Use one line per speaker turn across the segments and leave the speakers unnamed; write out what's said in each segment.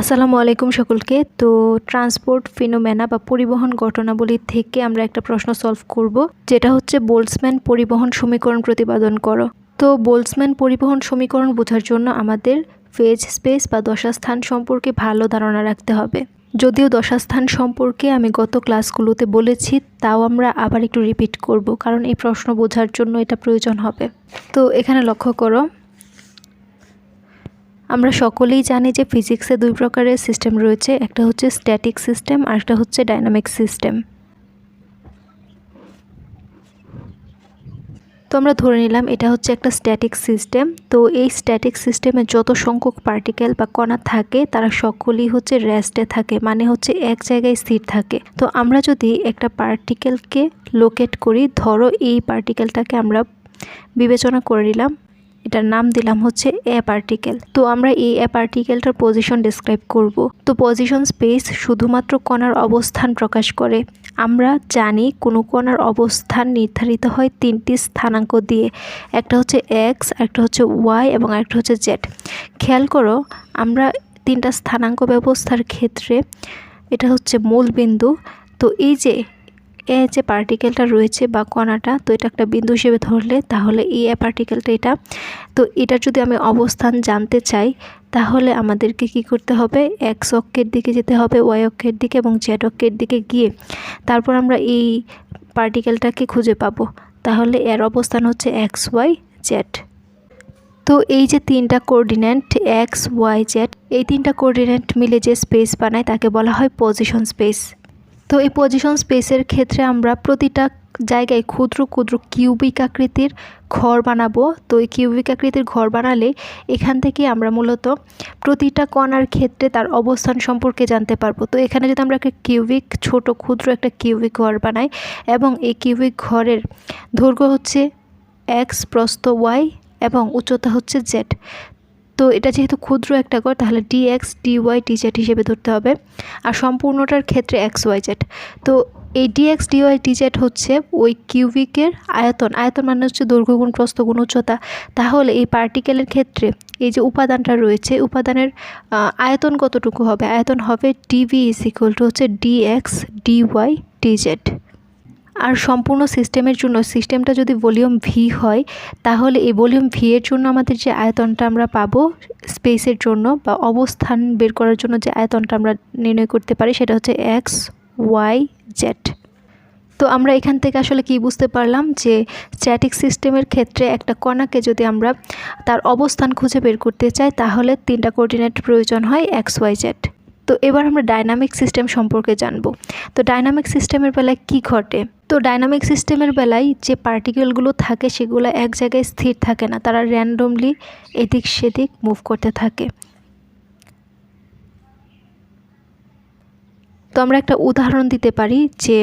আসসালামু আলাইকুম সকলকে। তো ট্রান্সপোর্ট ফিনোমেনা বা পরিবহন ঘটনাবলী থেকে আমরা একটা প্রশ্ন সলভ করব, যেটা হচ্ছে বোলসম্যান পরিবহন সমীকরণ প্রতিপাদন করো। তো বোলসম্যান পরিবহন সমীকরণ বোঝার জন্য আমাদের ফেজ স্পেস বা দশাস্থান সম্পর্কে ভালো ধারণা রাখতে হবে। যদিও দশাস্থান সম্পর্কে আমি গত ক্লাসগুলোতে বলেছি, তাও আমরা আবার একটু রিপিট করব, কারণ এই প্রশ্ন বোঝার জন্য এটা প্রয়োজন হবে। তো এখানে লক্ষ্য করো আমরা সকলেই জানি যে ফিজিক্সে দুই প্রকারের সিস্টেম রয়েছে, একটা হচ্ছে স্ট্যাটিক সিস্টেম আর একটা হচ্ছে ডাইনামিক সিস্টেম। তো আমরা ধরে নিলাম এটা হচ্ছে একটা স্ট্যাটিক সিস্টেম। তো এই স্ট্যাটিক সিস্টেমে যত সংখ্যক পার্টিকেল বা কণা থাকে, তারা সকলেই হচ্ছে রেস্টে থাকে মানে হচ্ছে এক জায়গায় স্থির থাকে। তো আমরা যদি একটা পার্টিকেলকে লোকেট করি, ধরো এই পার্টিকেলটাকে আমরা বিবেচনা করে নিলাম। এটার নাম দিলাম হচ্ছে এ পার্টিকেল তো আমরা এই এ পার্টিকেলটার পজিশন ডিসক্রাইব করব। তো পজিশন স্পেস শুধুমাত্র কণার অবস্থান প্রকাশ করে। আমরা জানি কোনো কণার অবস্থান নির্ধারিত হয় তিনটি স্থানাঙ্ক দিয়ে। একটা হচ্ছে এক্স একটা হচ্ছে ওয়াই এবং একটা হচ্ছে জেড খেয়াল করো, আমরা তিনটা স্থানাঙ্ক ব্যবস্থার ক্ষেত্রে এটা হচ্ছে মূল বিন্দু তো এই যে এ যে পার্টিকেলটা রয়েছে বা কণাটা, তো এটা একটা বিন্দু হিসেবে ধরলে তাহলে এই এ পার্টিকেলটা এটা। তো এটা যদি আমি অবস্থান জানতে চাই, তাহলে আমাদেরকে কি করতে হবে? এক্স অক্ষের দিকে যেতে হবে ওয়াই অক্ষের দিকে এবং জেড অক্ষের দিকে গিয়ে। তারপর আমরা এই পার্টিকেলটাকে খুঁজে পাবো। তাহলে এর অবস্থান হচ্ছে এক্স ওয়াই জেড তো এই যে তিনটা কোঅর্ডিনেট এক্স ওয়াই জেড এই তিনটা কোঅর্ডিনেট মিলে যে স্পেস বানায়, তাকে বলা হয় পজিশন স্পেস তো এই পজিশন স্পেসের ক্ষেত্রে আমরা প্রতিটা জায়গায় ক্ষুদ্র ক্ষুদ্র কিউবিক আকৃতির ঘর বানাবো। তো এই কিউবিক আকৃতির ঘর বানালে এখান থেকে আমরা মূলত প্রতিটা কণার ক্ষেত্রে তার অবস্থান সম্পর্কে জানতে পারব। তো এখানে যদি আমরা একটা কিউবিক ছোট, ক্ষুদ্র একটা কিউবিক ঘর বানাই এবং এই কিউবিক ঘরের দৈর্ঘ্য হচ্ছে এক্স প্রস্থ ওয়াই এবং উচ্চতা হচ্ছে জেড তো এটা যেহেতু ক্ষুদ্র একটা ঘর তাহলে D X D Y D Z হিসেবে ধরতে হবে। আর সম্পূর্ণটার ক্ষেত্রে এক্স ওয়াই জেড তো এই D X D Y D Z হচ্ছে ওই কিউবিকের আয়তন। আয়তন মানে হচ্ছে দৈর্ঘ্য গুণ প্রস্থ গুণ উচ্চতা। তাহলে এই পার্টিকেলের ক্ষেত্রে এই যে উপাদানটা রয়েছে, উপাদানের আয়তন কতটুকু হবে? আয়তন হবে D V is equal to হচ্ছে D X D Y D Z আর সম্পূর্ণ সিস্টেমের জন্য সিস্টেমটা যদি ভলিউম ভি হয়, তাহলে এই ভলিউম ভি এর জন্য আমাদের যে আয়তনটা আমরা পাবো স্পেসের জন্য বা অবস্থান বের করার জন্য যে আয়তনটা আমরা নির্ণয় করতে পারি, সেটা হচ্ছে এক্স ওয়াই জেড তো আমরা এখান থেকে আসলে কি বুঝতে পারলাম? যে স্ট্যাটিক সিস্টেমের ক্ষেত্রে একটা কণাকে যদি আমরা তার অবস্থান খুঁজে বের করতে চাই, তাহলে তিনটা কোঅর্ডিনেট প্রয়োজন হয় এক্স ওয়াই জেড তো এবার আমরা ডাইনামিক সিস্টেম সম্পর্কে জানব। তো ডাইনামিক সিস্টেমের বেলায় কি ঘটে? তো ডাইনামিক সিস্টেমের বেলায় যে পার্টিকেলগুলো থাকে সেগুলো এক জায়গায় স্থির থাকে না। তারা র্যান্ডমলি এদিক সেদিক মুভ করতে থাকে। তো আমরা একটা উদাহরণ দিতে পারি যে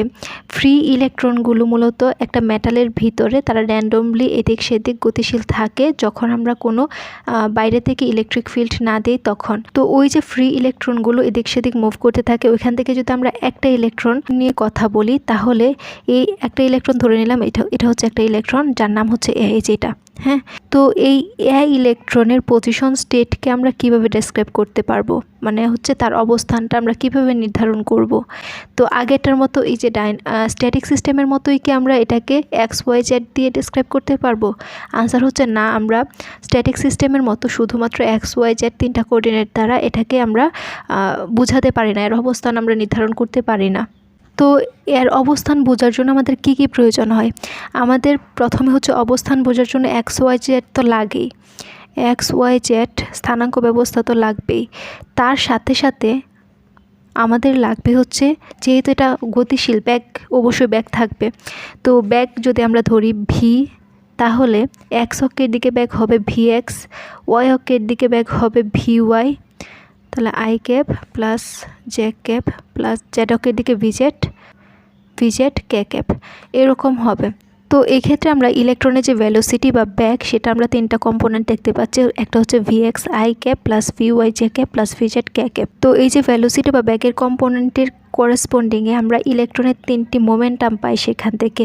ফ্রি ইলেকট্রনগুলো মূলত একটা মেটালের ভিতরে তারা র্যান্ডমলি এদিক সেদিক গতিশীল থাকে যখন আমরা কোনো বাইরে থেকে ইলেকট্রিক ফিল্ড না দিই তখন। তো ওই যে ফ্রি ইলেকট্রনগুলো এদিক সেদিক মুভ করতে থাকে, ওইখান থেকে যদি আমরা একটা ইলেকট্রন নিয়ে কথা বলি, তাহলে এই একটা ইলেকট্রন ধরে নিলাম, এটা এটা হচ্ছে একটা ইলেকট্রন যার নাম হচ্ছে এ যেটা। হ্যাঁ তো এই এ ইলেকট্রনের পজিশন স্টেটকে আমরা কীভাবে ডেসক্রাইব করতে পারব? মানে হচ্ছে তার অবস্থানটা আমরা কীভাবে নির্ধারণ করব? তো আগেরটার মতো এই যে ডাইন স্ট্যাটিক সিস্টেমের মতোই কি আমরা এটাকে এক্স ওয়াই জেড দিয়ে ডেসক্রাইব করতে পারব? আনসার হচ্ছে না, আমরা স্ট্যাটিক সিস্টেমের মতো শুধুমাত্র এক্স ওয়াই জেড তিনটা কোঅর্ডিনেট দ্বারা এটাকে আমরা বুঝাতে পারি না, এর অবস্থান আমরা নির্ধারণ করতে পারি না। তো এর অবস্থান বোঝার জন্য আমাদের কি কি প্রয়োজন হয়? আমাদের প্রথমে হচ্ছে অবস্থান বোঝার জন্য এক্স ওয়াই জেড তো লাগেই। এক্স ওয়াই জেড স্থানাঙ্ক ব্যবস্থা তো লাগবেই। তার সাথে সাথে আমাদের লাগবে হচ্ছে যেহেতু এটা গতিশীল ব্যাগ, অবশ্যই ব্যাগ থাকবে। তো ব্যাগ যদি আমরা ধরি ভি তাহলে এক্স অক্ষের দিকে ব্যাগ হবে ভি এক্স ওয়াই অক্ষের দিকে ব্যাগ হবে ভি ওয়াই তাহলে I cap plus J cap plus Z অক্ষের দিকে ভিজেট ভিজেট কে ক্যাপ এরকম হবে। তো এই ক্ষেত্রে আমরা ইলেকট্রনের যে ভ্যালোসিটি বা ব্যাগ সেটা আমরা তিনটা কম্পোনেন্ট দেখতে পাচ্ছি। একটা হচ্ছে V X I cap plus V Y J cap plus V Z K cap তো এই যে ভ্যালোসিটি বা ব্যাগের কম্পোনেন্টের করেসপন্ডিংয়ে আমরা ইলেকট্রনের তিনটি মোমেন্টাম পাই সেখান থেকে।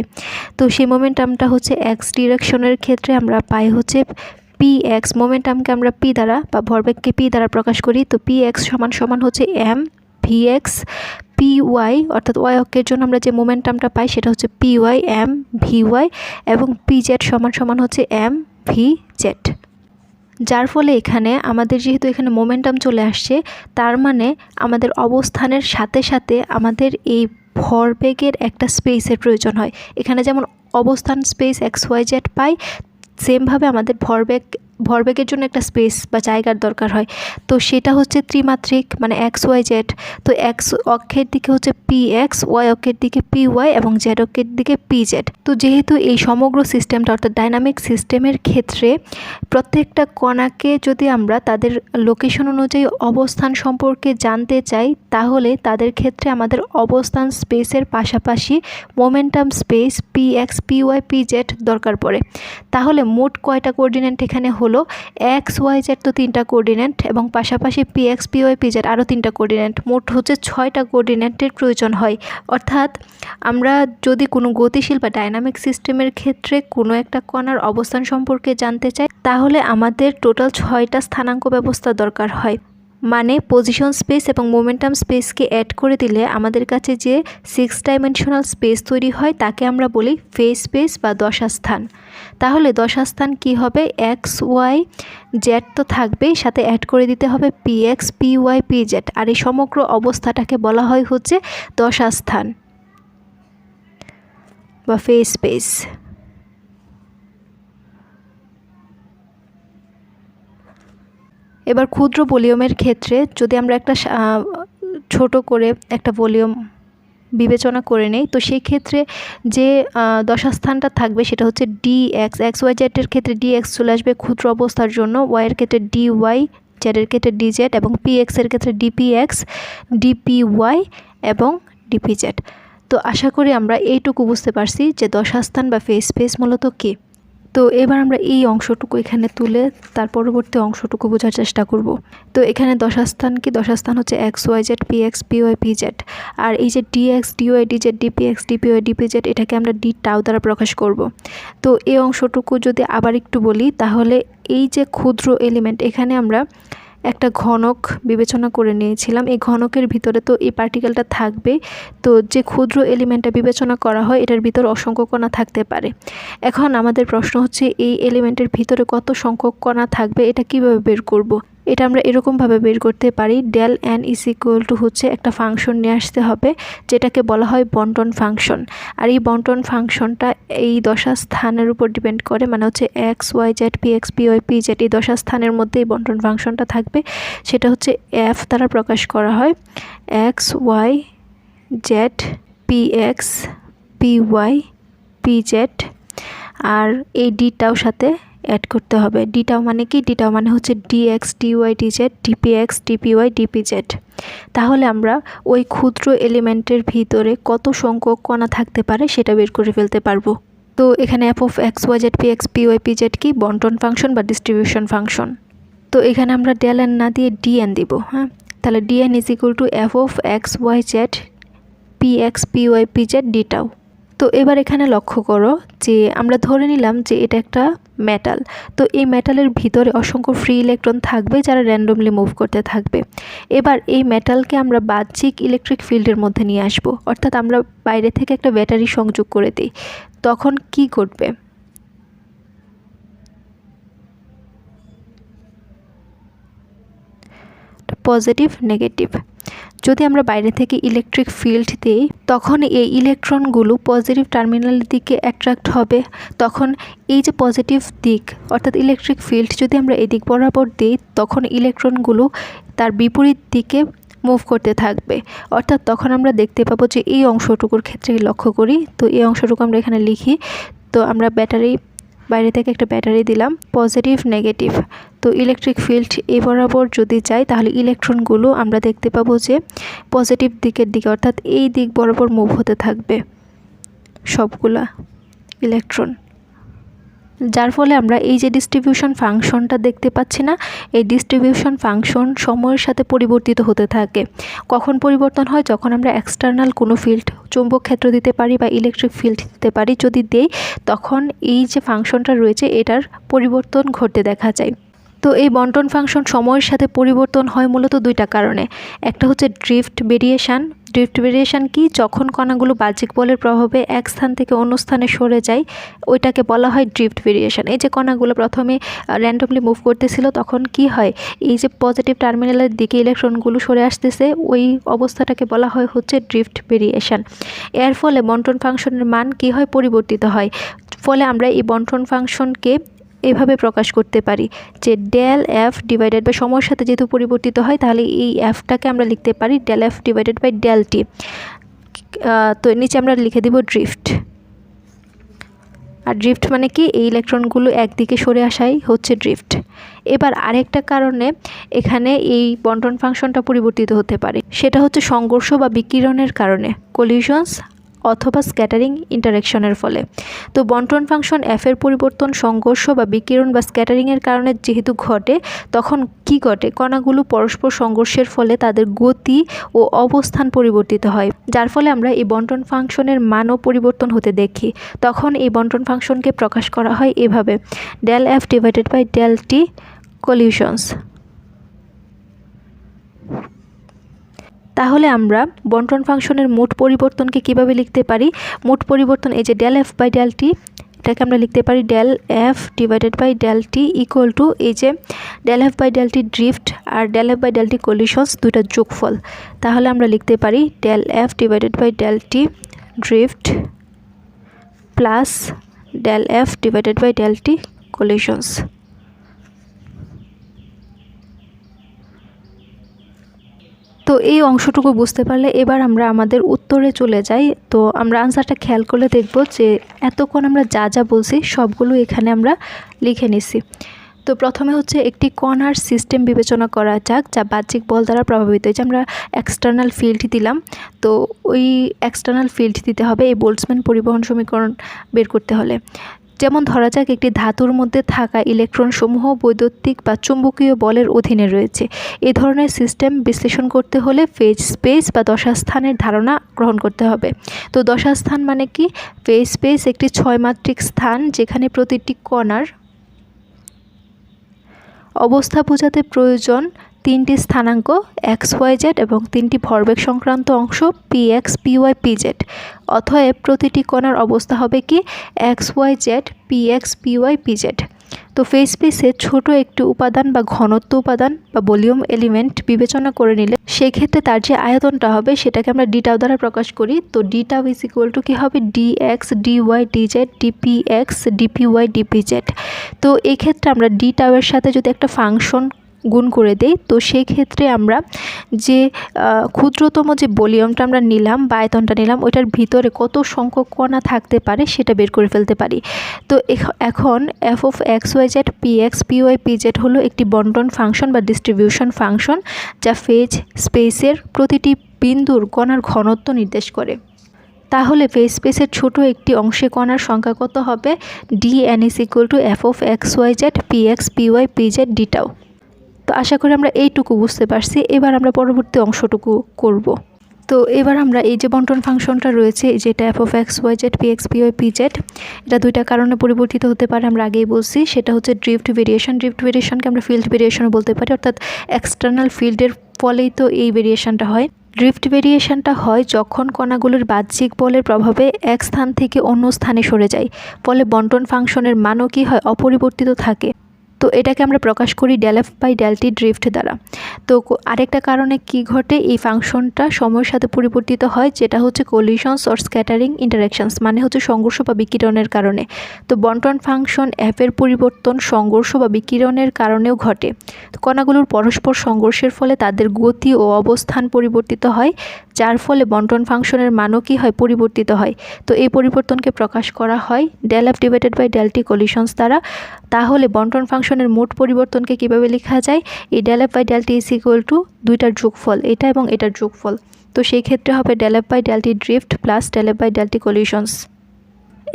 তো সেই মোমেন্টামটা হচ্ছে এক্স ডিরেকশনের ক্ষেত্রে আমরা পাই হচ্ছে পি এক্স মোমেন্টামকে আমরা পি দ্বারা বা ভরবেগকে পি দ্বারা প্রকাশ করি, তো পি এক্স সমান সমান হচ্ছে M V X P Y অর্থাৎ ওয়াই অক্ষের জন্য আমরা যে মোমেন্টামটা পাই সেটা হচ্ছে P Y M V Y এবং পি জেড সমান সমান হচ্ছে এম ভি জেড যার ফলে এখানে আমাদের যেহেতু এখানে মোমেন্টাম চলে আসছে, তার মানে আমাদের অবস্থানের সাথে সাথে আমাদের এই ভরবেগের একটা স্পেসের প্রয়োজন হয়। এখানে যেমন অবস্থান স্পেস এক্স ওয়াই জেড পাই সেমভাবে আমাদের ভরবেগ ভরবেগের জন্য একটা স্পেস বা জায়গার দরকার হয়। তো সেটা হচ্ছে ত্রিমাত্রিক মানে এক্স ওয়াই জেড তো এক্স অক্ষের দিকে হচ্ছে পি এক্স ওয়াই অক্ষের দিকে পি ওয়াই এবং জেড অক্ষের দিকে পি জেড তো যেহেতু এই সমগ্র সিস্টেমটা অর্থাৎ ডাইনামিক সিস্টেমের ক্ষেত্রে প্রত্যেকটা কণাকে যদি আমরা তাদের লোকেশন অনুযায়ী অবস্থান সম্পর্কে জানতে চাই, তাহলে তাদের ক্ষেত্রে আমাদের অবস্থান স্পেসের পাশাপাশি momentum space P X P Y P Z দরকার পড়ে। তাহলে মোট কয়টা কোঅর্ডিনেট এখানে হলো এক্স ওয়াই জেড তো তিনটা কোঅর্ডিনেট এবং পাশাপাশি P X P Y P Z আরও তিনটা কোঅর্ডিনেট। মোট হচ্ছে ছয়টা কোঅর্ডিনেটের প্রয়োজন হয়। অর্থাৎ আমরা যদি কোনো গতিশীল বা ডাইনামিক সিস্টেমের ক্ষেত্রে কোনো একটা কণার অবস্থান সম্পর্কে জানতে চাই, তাহলে আমাদের টোটাল ছয়টা স্থানাঙ্ক ব্যবস্থা দরকার হয়। মানে পজিশন স্পেস এবং মোমেন্টাম স্পেসকে অ্যাড করে দিলে আমাদের কাছে যে সিক্স ডাইমেনশনাল স্পেস তৈরি হয়, তাকে আমরা বলি ফেস স্পেস বা দশাস্থান তাহলে দশাস্থান কি হবে? এক্স ওয়াই জেড তো থাকবেই, সাথে অ্যাড করে দিতে হবে P X P Y P Z আর এই সমগ্র অবস্থাটাকে বলা হয় হচ্ছে দশাস্থান বা ফেস স্পেস এবার ক্ষুদ্র ভলিউমের ক্ষেত্রে যদি আমরা একটা ছোট করে একটা ভলিউম বিবেচনা করে নেই। তো সেই ক্ষেত্রে যে দশাস্থানটা থাকবে সেটা হচ্ছে ডি এক্স এক্স ওয়াই জেডের ক্ষেত্রে ডি এক্স চলে আসবে ক্ষুদ্র অবস্থার জন্য ওয়াইয়ের ক্ষেত্রে ডি ওয়াই জেডের ক্ষেত্রে ডি জেড এবং পি এক্সের ক্ষেত্রে D P X D P Y এবং ডিপি জেড তো আশা করি আমরা এইটুকু বুঝতে পারছি যে দশাস্থান বা ফেস ফেস মূলত কী। তো এবার আমরা এই অংশটুকু এখানে তুলে তার পরবর্তী অংশটুকু বোঝার চেষ্টা করব। তো এখানে দশাস্থান কি দশাস্থান হচ্ছে X Y Z P X P Y P Z আর এই যে D X D Y D Z D P X D P Y D P Z এটাকে আমরা ডি টাও দ্বারা প্রকাশ করব। তো এই অংশটুকু যদি আবার একটু বলি, তাহলে এই যে ক্ষুদ্র এলিমেন্ট এখানে আমরা একটা ঘনক বিবেচনা করে নিয়েছিলাম। এই ঘনকের ভিতরে তো এই পার্টিকেলটা থাকবে, তো যে ক্ষুদ্র এলিমেন্টটা বিবেচনা করা হয়, এটার ভিতর অসংখ্য কণা থাকতে পারে। এখন আমাদের প্রশ্ন হচ্ছে, এই এলিমেন্টের ভিতরে কত সংখ্যক কণা থাকবে? এটা কীভাবে বের করব। এটা আমরা এরকমভাবে বের করতে পারি। Del N is equal to হচ্ছে একটা ফাংশন নিয়ে আসতে হবে, যেটাকে বলা হয় বন্টন ফাংশন আর এই বন্টন ফাংশনটা এই দশা স্থানের উপর ডিপেন্ড করে মানে হচ্ছে X Y Z P X P Y P Z এই দশা স্থানের মধ্যে এই বন্টন ফাংশনটা থাকবে। সেটা হচ্ছে এফ দ্বারা প্রকাশ করা হয়। X Y Z P X P Y P Z আর এই ডিটাও সাথে অ্যাড করতে হবে। ডিটাও মানে কি? ডিটাও মানে হচ্ছে DX DY DZ DPX DPY DPZ তাহলে আমরা ওই ক্ষুদ্র এলিমেন্টের ভিতরে কত সংখ্যক কণা থাকতে পারে সেটা বের করে ফেলতে পারব। তো এখানে F of X Y Z P X P Y P Z কি? বন্টন ফাংশন বা ডিস্ট্রিবিউশন ফাংশন। তো এখানে আমরা ডেল এন না দিয়ে ডিএন দিব হ্যাঁ? তাহলে D N is equal to F of X Y Z P X P Y P Z D tau তো এবার এখানে লক্ষ্য করো যে আমরা ধরে নিলাম যে এটা একটা মেটাল তো এই মেটালের ভিতরে অসংখ্য ফ্রি ইলেকট্রন থাকবে যারা র্যান্ডমলি মুভ করতে থাকবে। এবার এই মেটালকে আমরা বাহ্যিক ইলেকট্রিক ফিল্ডের মধ্যে নিয়ে আসব। অর্থাৎ আমরা বাইরে থেকে একটা ব্যাটারি সংযোগ করে দিই। তখন কি ঘটবে? পজিটিভ নেগেটিভ যদি আমরা বাইরে থেকে ইলেকট্রিক ফিল্ড দিই, তখন এই ইলেকট্রনগুলো পজিটিভ টার্মিনালের দিকে অ্যাট্রাক্ট হবে। তখন এই যে পজিটিভ দিক, অর্থাৎ ইলেকট্রিক ফিল্ড যদি আমরা এদিক বরাবর দিই, তখন ইলেকট্রনগুলো তার বিপরীত দিকে মুভ করতে থাকবে। অর্থাৎ তখন আমরা দেখতে পাবো যে এই অংশটুকুর ক্ষেত্রে লক্ষ্য করি। তো এই অংশটুকু আমরা এখানে লিখি। তো আমরা ব্যাটারি বাইরে থেকে একটা ব্যাটারি দিলাম পজিটিভ নেগেটিভ তো ইলেকট্রিক ফিল্ড এ বরাবর যদি যাই, তাহলে ইলেকট্রনগুলো আমরা দেখতে পাবো যে পজিটিভ দিকের দিকে, অর্থাৎ এই দিক বরাবর মুভ হতে থাকবে সবগুলা ইলেকট্রন যার ফলে আমরা এই যে ডিস্ট্রিবিউশন ফাংশনটা দেখতে পাচ্ছি না, এই ডিস্ট্রিবিউশন ফাংশন সময়ের সাথে পরিবর্তিত হতে থাকে। কখন পরিবর্তন হয়? যখন আমরা এক্সটার্নাল কোনো ফিল্ড চুম্বক ক্ষেত্র দিতে পারি বা ইলেকট্রিক ফিল্ড দিতে পারি, যদি দেই, তখন এই যে ফাংশনটা রয়েছে, এটার পরিবর্তন ঘটতে দেখা যায়। তো এই বন্টন ফাংশন সময়ের সাথে পরিবর্তন হয় মূলত দুইটা কারণে। একটা হচ্ছে ড্রিফট ভেরিয়েশান ড্রিফট ভেরিয়েশান কি? যখন কণাগুলো বাহ্যিক বলের প্রভাবে এক স্থান থেকে অন্য স্থানে সরে যায়, ওইটাকে বলা হয় ড্রিফট ভেরিয়েশান এই যে কণাগুলো প্রথমে র্যান্ডমলি মুভ করতেছিল, তখন কি হয়? এই যে পজিটিভ টার্মিনালের দিকে ইলেকট্রনগুলো সরে আসতেছে, ওই অবস্থাটাকে বলা হয় হচ্ছে ড্রিফট ভেরিয়েশান এর ফলে বন্টন ফাংশনের মান কি হয়? পরিবর্তিত হয়। ফলে আমরা এই বন্টন ফাংশনকে এভাবে প্রকাশ করতে পারি যে ডেল এফ ডিভাইডেড বাই সময়ের সাথে যেহেতু পরিবর্তিত হয়, তাহলে এই এফটাকে আমরা লিখতে পারি del F divided by del T তো নিচে আমরা লিখে দিব ড্রিফট আর ড্রিফট মানে কি? এই ইলেকট্রনগুলো একদিকে সরে আসাই হচ্ছে ড্রিফট এবার আরেকটা কারণে এখানে এই বন্টন ফাংশনটা পরিবর্তিত হতে পারে। সেটা হচ্ছে সংঘর্ষ বা বিকিরণের কারণে। কলিউশনস অথবা স্ক্যাটারিং ইন্টারাকশনের ফলে। তো বন্টন ফাংশন এফের পরিবর্তন, সংঘর্ষ বা বিকিরণ বা স্ক্যাটারিংয়ের কারণে যেহেতু ঘটে, তখন কি ঘটে? কণাগুলো পরস্পর সংঘর্ষের ফলে তাদের গতি ও অবস্থান পরিবর্তিত হয়। যার ফলে আমরা এই বন্টন ফাংশনের মানও পরিবর্তন হতে দেখি। তখন এই বন্টন ফাংশনকে প্রকাশ করা হয় এভাবে। Del F divided by del T collisions তাহলে আমরা বন্টন ফাংশনের মোট পরিবর্তনকে কীভাবে লিখতে পারি? মোট পরিবর্তন এই যে del F by del T এটাকে আমরা লিখতে পারি del F divided by del T equal to এই যে del F by del T drift R del F by del T collisions দুইটা যোগফল। তাহলে আমরা লিখতে পারি del F divided by del T drift plus del F divided by del T collisions তো এই অংশটুকু বুঝতে পারলে এবার আমরা আমাদের উত্তরে চলে যাই। তো আমরা আনসারটা খেয়াল করলে দেখব যে এতক্ষণ আমরা যা যা বলছি সবগুলো এখানে আমরা লিখে নিছি। তো প্রথমে হচ্ছে একটি কণার সিস্টেম বিবেচনা করা যাক, যা বাহ্যিক বল দ্বারা প্রভাবিত। যে আমরা এক্সটার্নাল ফিল্ড দিলাম, তো ওই এক্সটার্নাল ফিল্ড দিতে হবে এই বোল্টসম্যান পরিবহন সমীকরণ বের করতে হলে। যেমন ধরা যাক একটি ধাতুর মধ্যে থাকা ইলেকট্রনসমূহ বৈদ্যুতিক বা চুম্বকীয় বলের অধীনে রয়েছে। এ ধরনের সিস্টেম বিশ্লেষণ করতে হলে ফেজ স্পেস বা দশাস্থানের ধারণা গ্রহণ করতে হবে। তো দশাস্থান মানে কি? ফেজ স্পেস একটি ছয়মাত্রিক স্থান যেখানে প্রতিটি কণার অবস্থা বোঝাতে প্রয়োজন তিনটি স্থানাঙ্ক এক্স ওয়াই জেড এবং তিনটি ভরবেগ সংক্রান্ত অংশ P X, P Y, P Z. অথব প্রতিটি কণার অবস্থা হবে কি? X Y Z, P X, P Y, P Z. তো ফেস স্পেসে ছোট একটি উপাদান বা ঘনত্ব উপাদান বা ভলিউম এলিমেন্ট বিবেচনা করে নিলে সেক্ষেত্রে তার যে আয়তনটা হবে সেটাকে আমরা ডিটাও দ্বারা প্রকাশ করি। তো D tau is equal to কী হবে? D X D Y D Z D P X D P Y D P Z তো এক্ষেত্রে আমরা ডিটাওয়ের সাথে যদি একটা ফাংশন গুণ করে দেই। তো সেই ক্ষেত্রে আমরা যে ক্ষুদ্রতম যে ভলিউমটা আমরা নিলাম বা আয়তনটা নিলাম, ওইটার ভিতরে কত সংখ্যক কণা থাকতে পারে সেটা বের করে ফেলতে পারি। তো এখন F of X Y Z P X P Y P Z হলো একটি বন্টন ফাংশন বা ডিস্ট্রিবিউশন ফাংশন যা ফেজ স্পেসের প্রতিটি বিন্দুর কণার ঘনত্ব নির্দেশ করে। তাহলে ফেস স্পেসের ছোট একটি অংশে কণার সংখ্যা কত হবে? D N is equal to F of X Y Z P X P Y P Z D tau তো আশা করি আমরা এইটুকু বুঝতে পারছি। এবার আমরা পরবর্তী অংশটুকু করব। তো এবার আমরা এই যে বন্টন ফাংশনটা রয়েছে যেটা F of X Y Z P X P Y P Z এটা দুইটা কারণে পরিবর্তিত হতে পারে আমরা আগেই বলছি। সেটা হচ্ছে ড্রিফট ভেরিয়েশন ড্রিফট ভেরিয়েশনকে আমরা ফিল্ড ভেরিয়েশনও বলতে পারি, অর্থাৎ এক্সটার্নাল ফিল্ডের ফলেই তো এই ভেরিয়েশনটা হয়। ড্রিফট ভেরিয়েশনটা হয় যখন কণাগুলোর বাহ্যিক বলের প্রভাবে এক স্থান থেকে অন্য স্থানে সরে যায়। ফলে বন্টন ফাংশনের মানও কী হয়? অপরিবর্তিত থাকে। তো এটাকে আমরা প্রকাশ করি ডেলএফ বাই ডেলটি ড্রিফট দ্বারা। তো আরেকটা কারণে কি ঘটে? এই ফাংশনটা সময়ের সাথে পরিবর্তিত হয়, যেটা হচ্ছে কলিশনস অর স্ক্যাটারিং ইন্টারাকশনস মানে হচ্ছে সংঘর্ষ বা বিকিরণের কারণে। তো বন্টন ফাংশন অ্যাপের পরিবর্তন সংঘর্ষ বা বিকিরণের কারণেও ঘটে। কণাগুলোর পরস্পর সংঘর্ষের ফলে তাদের গতি ও অবস্থান পরিবর্তিত হয়, যার ফলে বন্টন ফাংশনের মানও কী হয়? পরিবর্তিত হয়। তো এই পরিবর্তনকে প্রকাশ করা হয় del F divided by del T collisions দ্বারা। তাহলে বন্টন ফাংশনের মোট পরিবর্তনকে কীভাবে লেখা যায়? এই del F by del T is equal to দুইটার যোগফল এটা এবং এটার যোগফল। তো সেই ক্ষেত্রে হবে del F by del T drift plus del F by del T collisions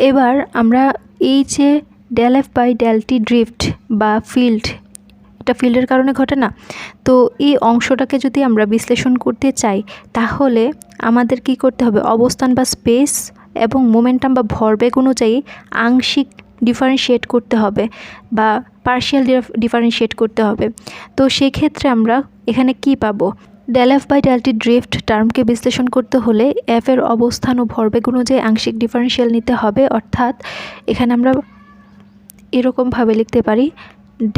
এবার আমরা এই যে del F by del T drift বা ফিল্ড এটা ফিল্ডের কারণে ঘটে না? তো এই অংশটাকে যদি আমরা বিশ্লেষণ করতে চাই, তাহলে আমাদের কি করতে হবে? অবস্থান বা স্পেস এবং মোমেন্টাম বা ভরবেগ অনুযায়ী আংশিক ডিফারেন্সিয়েট করতে হবে বা পার্শিয়াল ডিফারেন্সিয়েট করতে হবে। তো সেক্ষেত্রে আমরা এখানে কি পাবো? Del F by del T drift টার্মকে বিশ্লেষণ করতে হলে এফ এর অবস্থান ও ভরবেগ অনুযায়ী আংশিক ডিফারেন্সিয়াল নিতে হবে। অর্থাৎ এখানে আমরা এরকমভাবে লিখতে পারি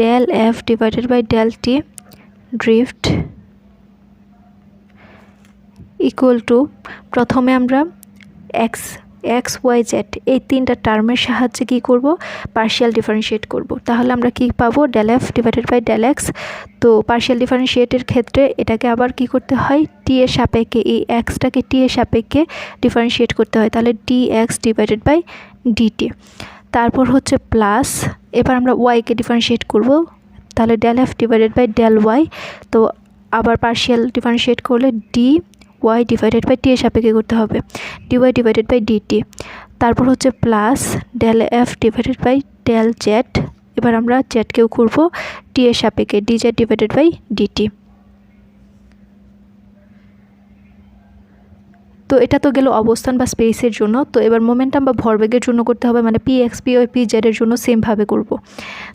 del F divided by del T drift equal to প্রথমে আমরা এক্স এক্স ওয়াই জেড এই তিনটা টার্মের সাহায্যে কী করব? পার্শিয়াল ডিফারেন্সিয়েট করব। তাহলে আমরা কি পাবো? Del F divided by del X তো পার্শিয়াল ডিফারেন্সিয়েটের ক্ষেত্রে এটাকে আবার কি করতে হয়? টি এর সাপেক্ষে, এই এক্সটাকে টি এর সাপেক্ষে ডিফারেন্সিয়েট করতে হয়। তাহলে D X divided by D T তারপর হচ্ছে প্লাস এবার আমরা ওয়াইকে ডিফারেন্সিয়েট করব। তাহলে del F divided by del Y তো আবার পার্শিয়াল ডিফারেন্সিয়েট করলে D Y divided by T এর সাপেক্ষে করতে হবে। D Y divided by D T তারপর হচ্ছে plus del F divided by del Z এবার আমরা জেডকেও করব টি এর সাপেক্ষে D Z divided by D T তো এটা তো গেল অবস্থান বা স্পেসের জন্য। তো এবার মোমেন্টাম বা ভরবেগের জন্য করতে হবে মানে P X P Y P জেডের জন্য সেমভাবে করব।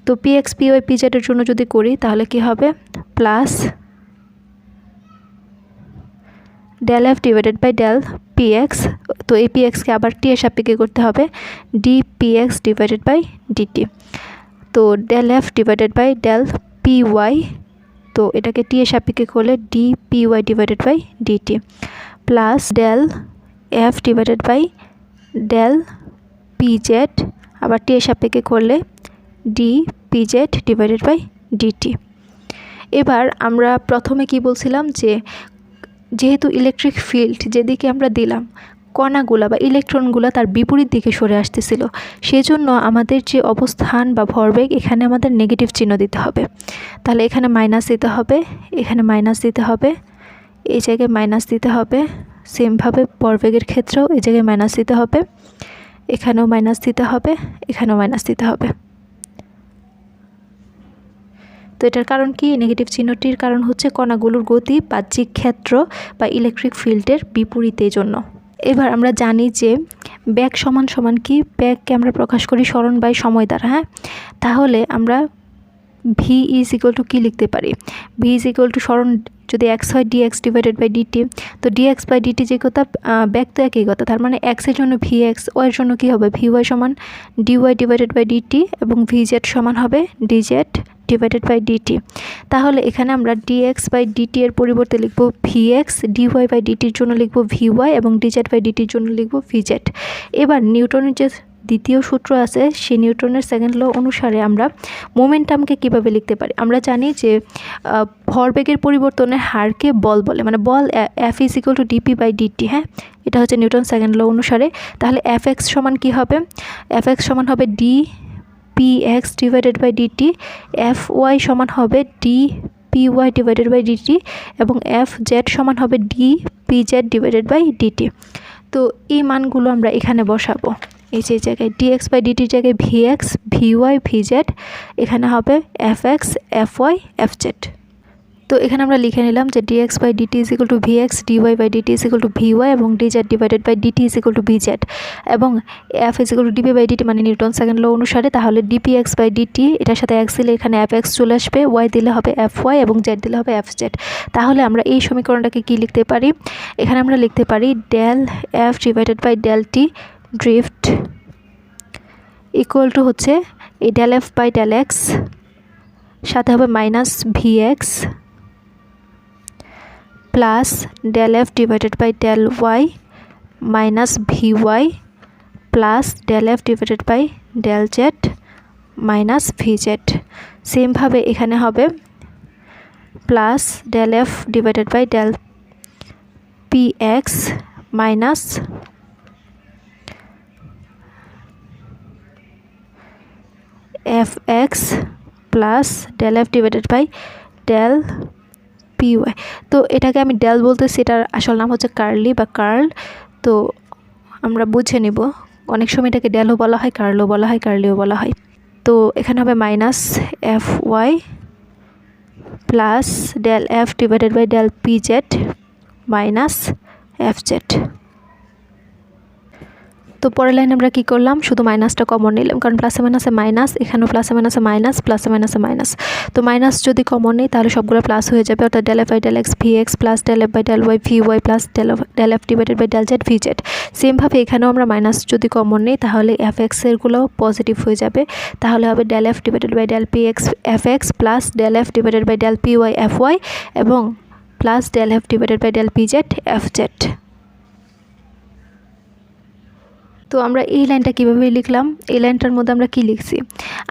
তো P X P Y P জেডের জন্য যদি করি, তাহলে কি হবে? Plus del F divided by del P X তো এই পি এক্সকে আবার টি এর সাপেক্ষে করতে হবে D P X divided by D T তো del F divided by del P Y তো এটাকে টি এর সাপেক্ষে করলে D P Y divided by D T plus del F divided by del P Z আবার টি এর সাপেক্ষে করলে D P Z divided by D T এবার আমরা প্রথমে কি বলছিলাম যে যেহেতু ইলেকট্রিক ফিল্ড যেদিকে আমরা দিলাম, কণাগুলা বা ইলেকট্রনগুলা তার বিপরীত দিকে সরে আসতেছিল। সেজন্য আমাদের যে অবস্থান বা ভরবেগ, এখানে আমাদের নেগেটিভ চিহ্ন দিতে হবে। তাহলে এখানে মাইনাস দিতে হবে, এখানে মাইনাস দিতে হবে, এই জায়গায় মাইনাস দিতে হবে সেমভাবে ভরবেগের ক্ষেত্রেও এই জায়গায় মাইনাস দিতে হবে, এখানেও মাইনাস দিতে হবে, এখানেও মাইনাস দিতে হবে। তো এটার কারণ কি? নেগেটিভ চিহ্নটির কারণ হচ্ছে কণাগুলোর গতি বাহ্যিক ক্ষেত্র বা ইলেকট্রিক ফিল্ডের বিপরীতে জন্য। এবার আমরা জানি যে ব্যাগ সমান সমান কি? ব্যাগকে আমরা প্রকাশ করি স্মরণ বাই সময় দ্বারা হ্যাঁ? তাহলে আমরা ভি ইজ ইকুয়াল টু কী লিখতে পারি? ভি ইজ ইকুয়াল টু স্মরণ যদি এক্স হয় D X divided by D T তো D X by D T যে কথা ব্যাক তো একই কথা। তার মানে এক্সের জন্য ভি এক্স ওয়ের জন্য কী হবে? ভি ওয়াই সমান D Y divided by DT এবং ভি জেড সমান হবে D Z divided by DT তাহলে এখানে আমরা ডিএক্স বাই ডিটি এর পরিবর্তে লিখব ভি এক্স ডিওয়াই বাই ডিটির জন্য লিখব ভি ওয়াই এবং ডিজেড বাই ডিটির জন্য লিখব ভি জেড এবার নিউটনের যে দ্বিতীয় সূত্র আছে, সেই নিউটনের সেকেন্ড ল অনুসারে আমরা মোমেন্টামকে কীভাবে লিখতে পারি? আমরা জানি যে ভরবেগের পরিবর্তনের হারকে বল বলে মানে বল F is equal to D P by D T হ্যাঁ? এটা হচ্ছে নিউটন সেকেন্ড ল অনুসারে। তাহলে এফ এক্স সমান কী হবে? এফ এক্স সমান হবে D P X divided by D T F Y সমান হবে D P Y divided by D T এবং এফ জেড সমান হবে D P Z divided by D T তো এই মানগুলো আমরা এখানে বসাবো। এই যে জায়গায় ডিএক্স বাই ডিটির জায়গায় V X V Y V Z এখানে হবে F X F Y F Z তো এখানে আমরা লিখে নিলাম যে D X by D T is equal to V X D Y by D T is equal to V Y এবং D Z divided by D T is equal to V Z এবং F is equal to D P by D T মানে Newton second law অনুসারে, তাহলে DP x by DT এটার সাথে x দিলে এখানে F x চলে আসবে ওয়াই দিলে হবে এফ ওয়াই এবং জেড দিলে হবে এফ জেড তাহলে আমরা এই সমীকরণটাকে কী লিখতে পারি? এখানে আমরা লিখতে পারি del F divided by del T drift equal to হচ্ছে এই del F by del X সাথে হবে minus V X plus del F divided by del Y minus V Y plus del F divided by del Z minus V Z সেমভাবে এখানে হবে plus del F divided by del P X minus F X plus del F divided by del P Y তো এটাকে আমি del বলতেছি, এটার আসল নাম হচ্ছে কার্লি বা কার্ল তো আমরা বুঝে নিব। অনেক সময় এটাকে ডেলও বলা হয় কার্লও বলা হয় কার্লিও বলা হয়। তো এখানে হবে minus F Y plus del F divided by del P Z minus F Z তো পরের লাইনে আমরা কী করলাম? শুধু মাইনাসটা কমন নিলাম, কারণ প্লাসে মাইনাসে মাইনাস এখানেও প্লাসে মাইনাসে মাইনাস প্লাসে মাইনাসে মাইনাস তো মাইনাস যদি কমন নেই, তাহলে সবগুলো প্লাস হয়ে যাবে, অর্থাৎ del F by del X V X plus del F by del Y V Y plus del del F divided by del Z V Z সেমভাবে এখানেও আমরা মাইনাস যদি কমন নেই, তাহলে এফ এক্সেরগুলো পজিটিভ হয়ে যাবে। তাহলে হবে del F divided by del P X F X plus del F divided by del P Y F Y এবং plus del F divided by del P Z F Z তো আমরা এই লাইনটা কীভাবে লিখলাম? এই লাইনটার মধ্যে আমরা কি লিখছি?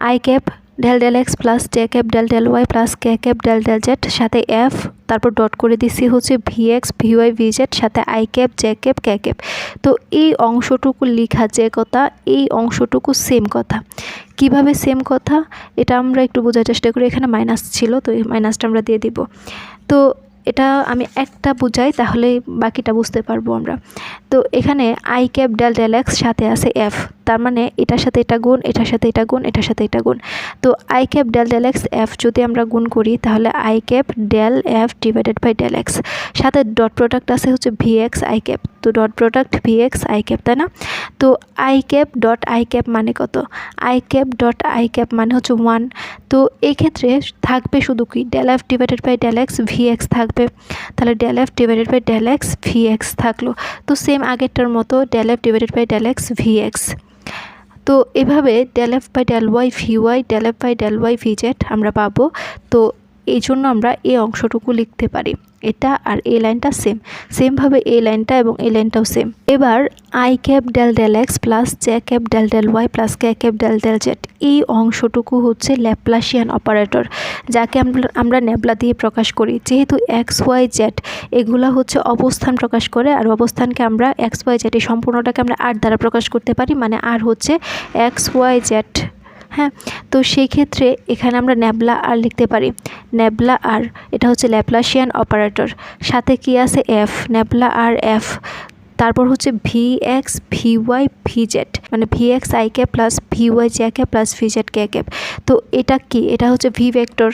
I cap del del X plus J cap del del Y plus K cap del del Z সাথে এফ তারপর ডট করে দিছি হচ্ছে V X V Y V Z সাথে I cap J cap K cap তো এই অংশটুকু লেখা যে কথা, এই অংশটুকু সেম কথা। কীভাবে সেম কথা? এটা আমরা একটু বোঝার চেষ্টা করি। এখানে মাইনাস ছিল, তো এই মাইনাসটা আমরা দিয়ে দিব। তো এটা আমি একটা বুঝাই, তাহলে বাকিটা বুঝতে পারব আমরা। তো এখানে I cap del del X সাথে আছে এফ তার মানে এটার সাথে এটা গুণ, এটার সাথে এটা গুণ, এটার সাথে এটা গুণ। তো I cap del del X F যদি আমরা গুণ করি, তাহলে I cap del F divided by del X সাথে ডট প্রোডাক্ট আছে হচ্ছে ভি এক্স আই ক্যাপ তো dot product V X I cap তাই না? তো I cap dot I cap মানে কত? I cap dot I cap মানে হচ্ছে ওয়ান তো এই ক্ষেত্রে থাকবে শুধু কি? Del F divided by del X V X থাকবে। তাহলে del F divided by del X V X থাকল। তো সেম আগেরটার মতো del F divided by del X V X তো এভাবে del F by del Y V Y del F by del Y V Z আমরা পাবো। তো এই জন্য আমরা এই অংশটুকু লিখতে পারি। এটা আর এই লাইনটা সেম সেমভাবে এই লাইনটা এবং এই লাইনটাও সেম এবার I cap del del X plus J cap del del Y plus K cap del del Z এই অংশটুকু হচ্ছে ল্যাপ্লাসিয়ান অপারেটর যাকে আমরা ন্যাবলা দিয়ে প্রকাশ করি। যেহেতু এক্স ওয়াই জেড এগুলা হচ্ছে অবস্থান প্রকাশ করে, আর অবস্থানকে আমরা এক্স ওয়াই জেড এই সম্পূর্ণটাকে আমরা আর দ্বারা প্রকাশ করতে পারি মানে আর হচ্ছে এক্স ওয়াই জেড হ্যাঁ তো সেই ক্ষেত্রে এখানে আমরা ন্যাবলা আর লিখতে পারি। ন্যাবলা আর, এটা হচ্ছে ল্যাপ্লাসিয়ান অপারেটর। সাথে কি আছে? এফ ন্যাবলা আর এফ তারপর হচ্ছে V X V Y V Z মানে V X I cap plus V Y J cap plus V Z K cap তো এটা কি? এটা হচ্ছে ভি ভেক্টর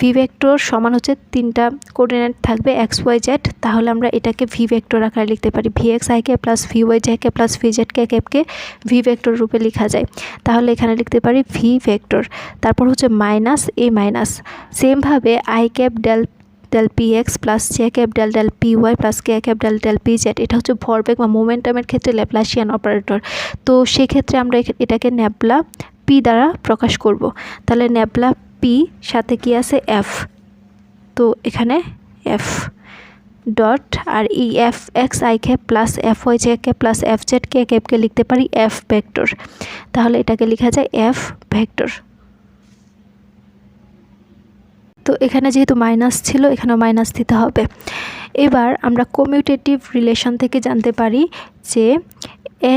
ভি ভেক্টর সমান হচ্ছে তিনটা কোঅর্ডিনেট থাকবে এক্স ওয়াই জেড তাহলে আমরা এটাকে ভি ভেক্টর আকারে লিখতে পারি। V X I cap plus V Y J cap plus V Z K ক্যাপকে V vector রূপে লেখা যায়। তাহলে এখানে লিখতে পারি ভি ভেক্টর তারপর হচ্ছে মাইনাস এ মাইনাস সেমভাবে I cap del del P X plus J cap del del P Y plus K cap del del P Z এটা হচ্ছে ভরবেগ বা মোমেন্টামের ক্ষেত্রে ল্যাপ্লাসিয়ান অপারেটর তো সেক্ষেত্রে আমরা এটাকে ন্যাবলা পি দ্বারা প্রকাশ করব। তাহলে ন্যাবলা পি সাথে কি আছে? এফ তো এখানে F dot R E F X I cap plus F Y J cap plus F Z K ক্যাপকে লিখতে পারি এফ ভেক্টর তাহলে এটাকে লেখা যায় এফ ভেক্টর তো এখানে যেহেতু মাইনাস ছিল, এখানেও মাইনাস দিতে হবে। এবার আমরা কমিউটেটিভ রিলেশন থেকে জানতে পারি যে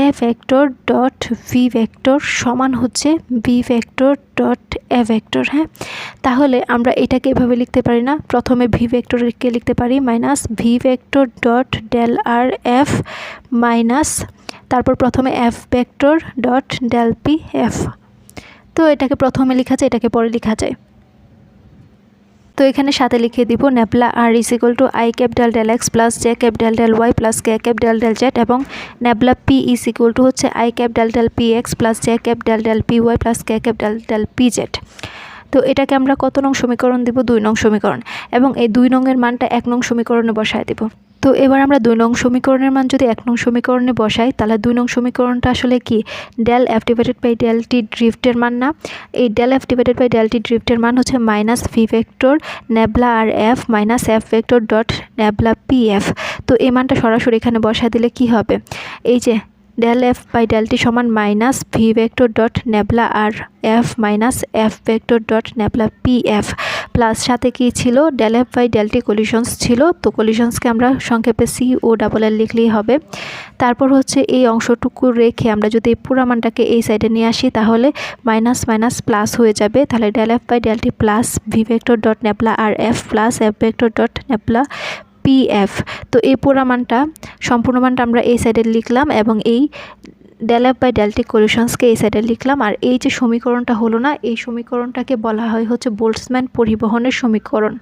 A vector dot V vector সমান হচ্ছে B vector dot A vector হ্যাঁ? তাহলে আমরা এটাকে এভাবে লিখতে পারি না। প্রথমে ভি ভেক্টরকে লিখতে পারি? Minus V vector dot del R F minus তারপর প্রথমে F vector dot del P F তো এটাকে প্রথমে লেখা যায়, এটাকে পরে লেখা যায়। তো এখানে সাথে লিখে দিব, nabla R is equal to I cap del del X plus J cap del del Y plus K cap del del Z এবং nabla P is equal to হচ্ছে I cap del del P X plus J cap del del P Y plus K cap del del P Z তো এটাকে আমরা কত নং সমীকরণ দিব? দুই নং সমীকরণ এবং এই দুই নংয়ের মানটা এক নং সমীকরণে বসায় দেব। তো এবার আমরা দুই নং সমীকরণের মান যদি এক নং সমীকরণে বসাই, তাহলে দুই নং সমীকরণটা আসলে কি? Del F divided by del T ড্রিফটের মান না? এই del F divided by del T ড্রিফটের মান হচ্ছে minus V vector nabla R F minus F vector dot nabla P F তো এই মানটা সরাসরি এখানে বসা দিলে কি হবে? এই যে ডেল এফ বাই ডেলটি সমান minus V vector dot nabla R F minus F vector dot nabla P F plus সাথে কি ছিল? Del F by del T collisions ছিল। তো কলিশনসকে আমরা সংক্ষেপে সি ও ডাবল এল লিখলেই হবে। তারপর হচ্ছে এই অংশটুকু রেখে আমরা যদি এই পুরা মানটাকে এই সাইডে নিয়ে আসি, তাহলে মাইনাস মাইনাস প্লাস হয়ে যাবে। তাহলে del F by del T plus V vector dot nabla R F plus F vector dot nabla P F তো এই পুরা মানটা, সম্পূর্ণ মানটা আমরা এই সাইডে লিখলাম এবং এই del F by del T কলিউশনসকে এই সাইডে লিখলাম। আর এই যে সমীকরণটা হলো না, এই সমীকরণটাকে বলা হয় হচ্ছে বোল্টসম্যান পরিবহনের সমীকরণ।